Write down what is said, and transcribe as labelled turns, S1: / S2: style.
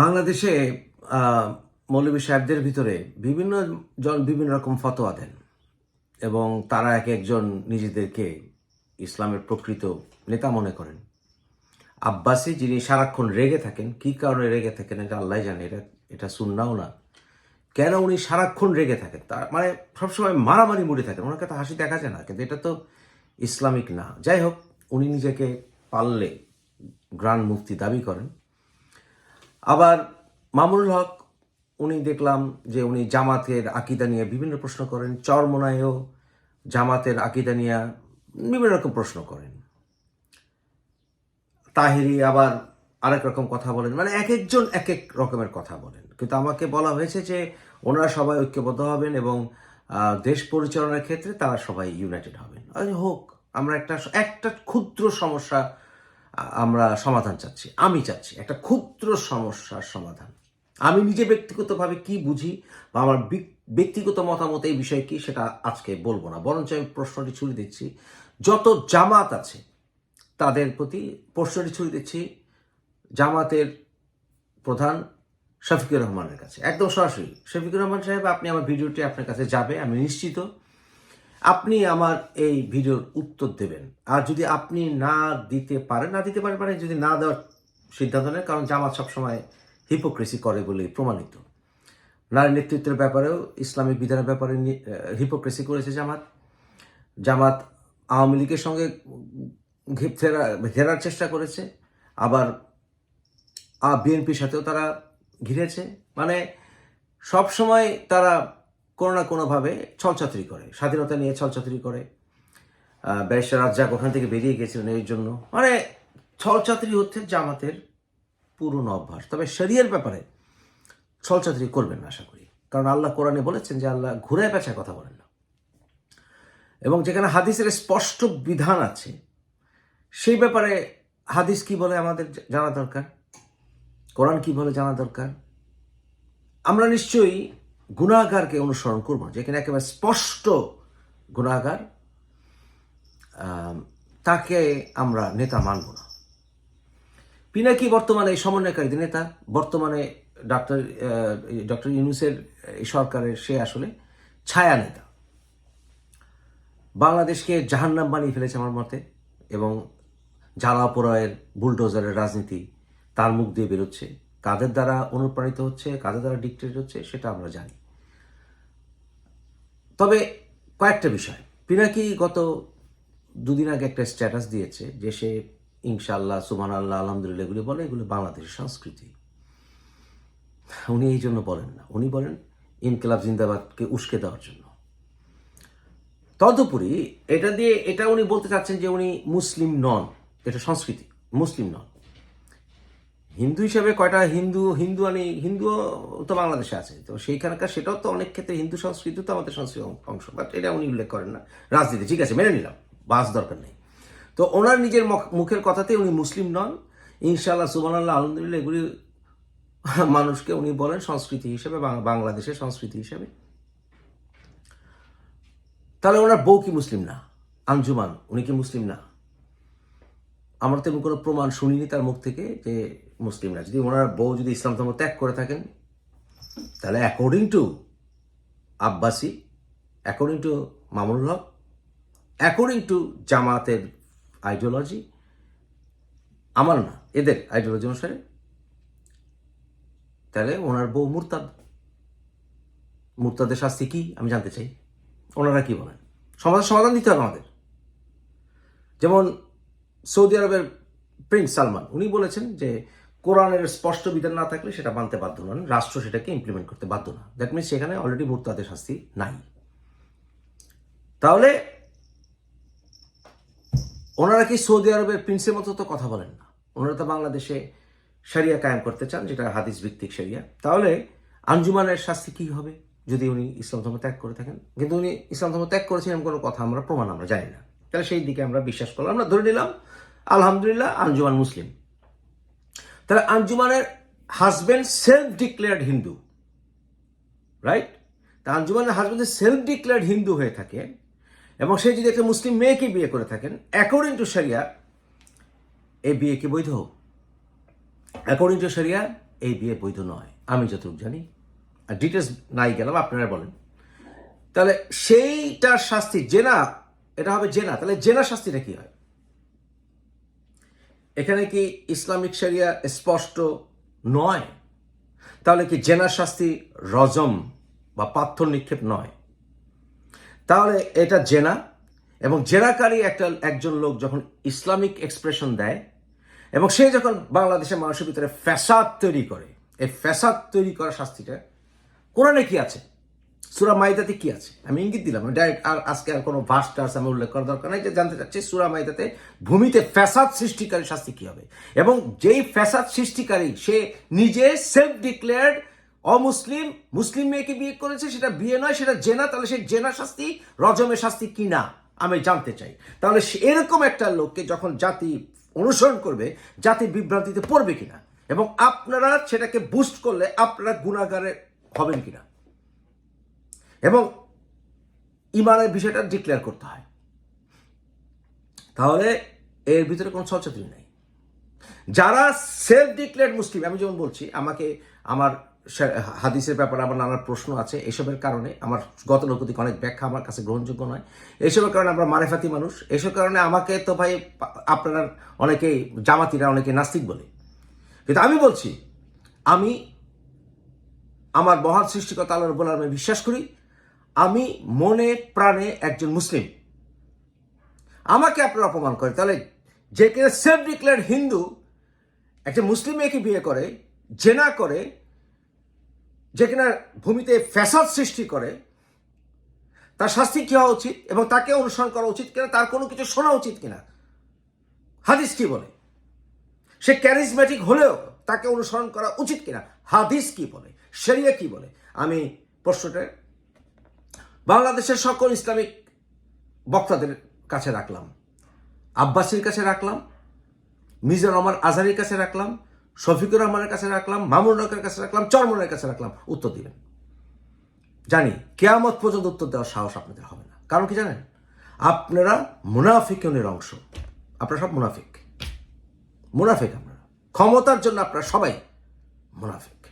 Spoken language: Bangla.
S1: বাংলাদেশে মৌলভী সাহেবদের ভিতরে বিভিন্ন জন বিভিন্ন রকম ফতোয়া দেন এবং তারা এক একজন নিজেদেরকে ইসলামের প্রকৃত নেতা মনে করেন। আব্বাসি যিনি সারাক্ষণ রেগে থাকেন, কি কারণে রেগে থাকেন এটা আল্লাহ জানে, এটা এটা শুননাও না। কেন উনি সারাক্ষণ রেগে থাকেন? তার মানে সবসময় মারামারি মুড়ে থাকেন ওনাকে তো হাসি দেখা যায় না, কিন্তু এটা তো ইসলামিক না। যাই হোক, উনি নিজেকে পারলে গ্রান্ড মুফতি দাবি করেন। আবার মামুনুল হক, উনি দেখলাম যে উনি জামাতের আকিদা নিয়ে বিভিন্ন প্রশ্ন করেন চরমনায়ও জামাতের আকিদা নিয়ে বিভিন্ন রকম প্রশ্ন করেন। তাহিরি আবার আরেক রকম কথা বলেন মানে এক একজন এক এক রকমের কথা বলেন। কিন্তু আমাকে বলা হয়েছে যে ওনারা সবাই ঐক্যবদ্ধ হবেন এবং দেশ পরিচালনার ক্ষেত্রে তারা সবাই ইউনাইটেড হবেন। হোক, আমরা একটা একটা ক্ষুদ্র সমস্যা আমরা সমাধান চাচ্ছি, আমি চাচ্ছি, একটা ক্ষুদ্র সমস্যার সমাধান। আমি নিজে ব্যক্তিগতভাবে কি বুঝি বা আমার ব্যক্তিগত মতামত এই বিষয়ে কি সেটা আজকে বলব না। বরঞ্চ আমি প্রশ্নটি ছুড়ে দিচ্ছি। যত জামাত আছে, তাদের প্রতি প্রশ্নটি ছুড়ে দিচ্ছি জামাতের প্রধান শফিকুর রহমানের কাছে। একদম সরাসরি, শফিকুর রহমান সাহেব, আপনি আমার ভিডিওটি আপনার কাছে যাবে, আমি নিশ্চিত আপনি আমার এই ভিডিওর উত্তর দেবেন। আর যদি আপনি না দিতে পারেন, না দিতে পারেন মানে যদি না দেওয়ার সিদ্ধান্ত নেন, কারণ জামাত সবসময় হিপোক্রেসি করে বলে প্রমাণিত। নারী নেতৃত্বের ব্যাপারেও ইসলামিক বিধানের ব্যাপারে হিপোক্রেসি করেছে জামাত। জামাত আওয়ামী লীগের সঙ্গে ঘে- ফেরা- ঘেরার চেষ্টা করেছে। আবার বিএনপির সাথেও তারা ঘিরেছে। মানে সব সময় তারা কোনো না কোনোভাবে ছলচাতুরি করে, স্বাধীনতা নিয়ে ছলচাতুরি করে। ব্যারিস্টার রাজ্জাক ওখান থেকে বেরিয়ে গেছিলেন এর জন্য। মানে ছলচাতুরি হচ্ছে জামাতের পুরনো অভ্যাস। তবে শরিয়ার ব্যাপারে ছলচাতুরি করবেন না, আশা করি। কারণ আল্লাহ কোরআনে বলেছেন যে আল্লাহ ঘুরে পেঁচায় কথা বলেন না। এবং যেখানে হাদিসের স্পষ্ট বিধান আছে, সেই ব্যাপারে হাদিস কি বলে আমাদের জানা দরকার? কোরআন কি বলে জানা দরকার? আমরা নিশ্চয়ই গুণাগারকে অনুসরণ করব যেখানে একেবারে স্পষ্ট গুণাগার তাকে আমরা নেতা মানব না। পিনাকি বর্তমানে এই সমন্বয়কারীদের নেতা, বর্তমানে ডক্টর ডক্টর ইউনুসের এই সরকারের সে আসলে ছায়া নেতা। বাংলাদেশকে জাহান্নাম বানিয়ে ফেলেছে আমার মতে, এবং জ্বালা পোড়ায়ের বুলডোজারের রাজনীতি তার মুখ দিয়ে বেরোচ্ছে। কাদের দ্বারা অনুপ্রাণিত হচ্ছে, কাদের দ্বারা ডিক্টেট হচ্ছে, সেটা আমরা জানি। তবে কয়েকটা বিষয়। পিনাকি গত দুদিন আগে একটা স্ট্যাটাস দিয়েছে যে সে ইনশাল্লাহ সুমান আল্লাহ আলহামদুলিল্লাহ এগুলি বলে, এগুলো বাংলাদেশের সংস্কৃতি। উনি এই জন্য বলেন না। উনি বলেন, ইনকিলাব জিন্দাবাদকে উস্কে দেওয়ার জন্য। তদুপরি এটা দিয়ে, এটা উনি বলতে চাচ্ছেন যে উনি মুসলিম নন। এটা সংস্কৃতি, মুসলিম নন। হিন্দু হিসাবে কয়টা হিন্দু হিন্দু আনি হিন্দু তো বাংলাদেশে আছে। তো সেইখানকার সেটাও তো অনেক ক্ষেত্রে হিন্দু সংস্কৃতি তো আমাদের সংস্কৃতি অংশ বাট এটা উনি উল্লেখ করেন না। রাজনীতি, ঠিক আছে, মেনে নিলাম, বাস দরকার নেই। তো ওনার নিজের মখ- মুখের কথাতে উনি মুসলিম নন। ইনশাআল্লাহ, সুবহানাল্লাহ, আলহামদুলিল্লাহ, এগুলি মানুষকে উনি বলেন সংস্কৃতি হিসেবে বাংলাদেশের সংস্কৃতি হিসেবে। তাহলে ওনার বউ কি মুসলিম না? আঞ্জুমান, উনি কি মুসলিম না? আমরা তেমন কোনো প্রমাণ শুনিনি তার মুখ থেকে যে মুসলিম না যদি ওনার বউ যদি ইসলাম ধর্ম ত্যাগ করে থাকেন, তাহলে according to Abbasi according to Mamunul Haque according to জামাতের আইডিওলজি আমার না, এদের আইডিওলজি অনুসারে, তাহলে ওনার বউ মুরতাদ। মুরতাদের শাস্তি কি, আমি জানতে চাই। ওনারা কি বলেন? সমাধান সমাধান দিতে হবে আমাদের। যেমন সৌদি আরবের প্রিন্স সালমান, উনি বলেছেন যে কোরআনের স্পষ্ট বিধান না থাকলে সেটা মানতে বাধ্য নন, রাষ্ট্র সেটাকে ইমপ্লিমেন্ট করতে বাধ্য না। দ্যাট মিনস সেখানে অলরেডি মুরতাদের শাস্তি নাই। তাহলে ওনারা কি সৌদি আরবের প্রিন্সের মতো তো কথা বলেন না? ওনারা তো বাংলাদেশে সারিয়া কায়েম করতে চান, যেটা হাদিস ভিত্তিক সারিয়া তাহলে আঞ্জুমানের শাস্তি কি হবে যদি উনি ইসলাম ধর্ম ত্যাগ করে থাকেন? কিন্তু উনি ইসলাম ধর্ম ত্যাগ করেছেন এমন কোনো কথা আমরা প্রমাণ আমরা জানি না। তাহলে সেই দিকে আমরা বিশ্বাস করলাম আমরা ধরে নিলাম, আলহামদুলিল্লাহ, আঞ্জুমান মুসলিম। তাহলে আঞ্জুমানের husband self declared Hindu right তা আঞ্জুমানের হাজবেন্ড সেলফ ডিক্লেয়ার্ড হিন্দু হয়ে থাকে এবং সে যদি একটা মুসলিম মেয়েকে বিয়ে করে থাকেন অ্যাকর্ডিং টু সারিয়া এই বিয়ে কি বৈধ? অ্যাকর্ডিং টু সারিয়া এই বিয়ে বৈধ নয়। আমি যতটুকু জানি, আর ডিটেলস নাই গেলাম, আপনারা বলেন। তাহলে সেইটার শাস্তি, জেনা, এটা হবে জেনা। তাহলে জেনা শাস্তিটা কি হয়? এখানে কি ইসলামিক শরিয়া স্পষ্ট নয়? তাহলে কি জেনার শাস্তি রজম বা পাথর নিক্ষেপ নয়? তাহলে এটা জেনা, এবং জেনাকারী একটা, একজন লোক যখন ইসলামিক এক্সপ্রেশন দেয়, এবং সে যখন বাংলাদেশের মানুষের ভিতরে ফ্যাসাদ তৈরি করে, এই ফ্যাসাদ তৈরি করার শাস্তিটা কোরআনে কি আছে? সুরা মাইদাতে কি আছে? আমি ইঙ্গিত দিলাম ডাইরেক্ট আর আজকে আর কোনো ভাস টাস আমি উল্লেখ করার দরকার নাই, যে জানতে চাচ্ছি সুরা মাইদাতে ভূমিতে ফ্যাসাদ সৃষ্টিকারী শাস্তি কি হবে? এবং যেই ফ্যাসাদ সৃষ্টিকারী, সে নিজে সেলফ ডিক্লেয়ার্ড অমুসলিম, মুসলিম মেয়েকে বিয়ে করেছে, সেটা বিয়ে নয়, সেটা জেনা, তাহলে সেই জেনা শাস্তি, রজমের শাস্তি কি না? আমি জানতে চাই। তাহলে এরকম একটা লোককে যখন জাতি অনুসরণ করবে, জাতি বিভ্রান্তিতে পড়বে কিনা? এবং আপনারা সেটাকে বুস্ট করলে আপনারা গুণাগারে হবেন কিনা? এবং ইমানের বিষয়টা ডিক্লেয়ার করতে হয়। তাহলে এর ভিতরে কোনো সচেতন নেই। যারা সেলফ ডিক্লেয়ার্ড মুসলিম, আমি যেমন বলছি, আমাকে আমার হাদিসের ব্যাপারে আমার নানা প্রশ্ন আছে, এসবের কারণে আমার গতানুগতিক অনেক ব্যাখ্যা আমার কাছে গ্রহণযোগ্য নয়। এসবের কারণে আমরা মারেফাতি মানুষ এসব কারণে আমাকে তো ভাই আপনারা অনেকেই, জামাতিরা অনেকে নাস্তিক বলে। কিন্তু আমি বলছি, আমি আমার মহান সৃষ্টিকর্তা আল্লাহ রব্বুল আলমে বিশ্বাস করি আমি মনে প্রাণে একজন মুসলিম। আমাকে আপনারা অপমান করে তাহলে যে কিনা সেলফ ডিক্লেয়ার হিন্দু, একটা মুসলিম মেয়েকে বিয়ে করে, জেনা করে যে কিনা ভূমিতে ফ্যাসাদ সৃষ্টি করে, তার শাস্তি কী হওয়া উচিত এবং তাকে অনুসরণ করা উচিত কিনা, তার কোনো কিছু শোনা উচিত কিনা? হাদিস কি বলে? সে ক্যারিজম্যাটিক হলেও তাকে অনুসরণ করা উচিত কিনা? হাদিস কি বলে? শরিয়া কি বলে? আমি প্রশ্নটা বাংলাদেশের সকল ইসলামিক বক্তাদের কাছে রাখলাম। আব্বাসীর কাছে রাখলাম মিজানুর রহমান আজহারির কাছে রাখলাম, শফিকুর রহমানের কাছে রাখলাম, মামুন হকের কাছে রাখলাম, চরমনের কাছে রাখলাম উত্তর দিবেন। জানি, কেয়ামত পর্যন্ত উত্তর দেওয়ার সাহস আপনাদের হবে না। কারণ কি জানেন? আপনারা মুনাফিকনের অংশ। আপনারা সব মুনাফিক। মুনাফিক আপনারা। ক্ষমতার জন্য আপনারা সবাই মুনাফিক।